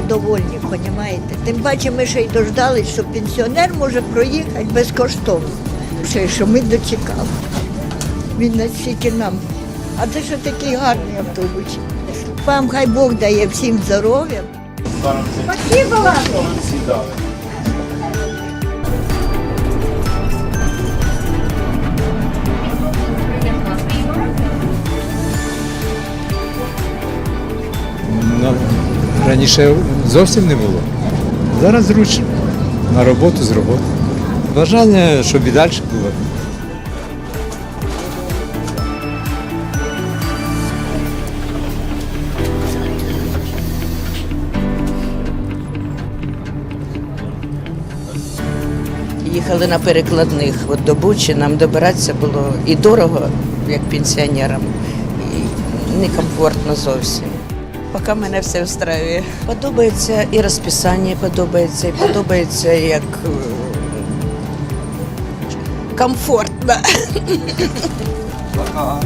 довольні, розумієте? Тим паче ми ще й дождались, що пенсіонер може проїхати безкоштовно. Все, що ми дочекали. Він настільки нам. А це що такий гарний автобус. Вам хай Бог дає всім здоров'я. Спасибо вам. Раніше зовсім не було. Зараз зручно. На роботу з роботи. Бажання, щоб і далі було. Їхали на перекладних от до Бучі, нам добиратися було і дорого, як пенсіонерам, і некомфортно зовсім. Поки мене все встраює. Подобається і розписання, подобається, і подобається як комфортно. комфортно.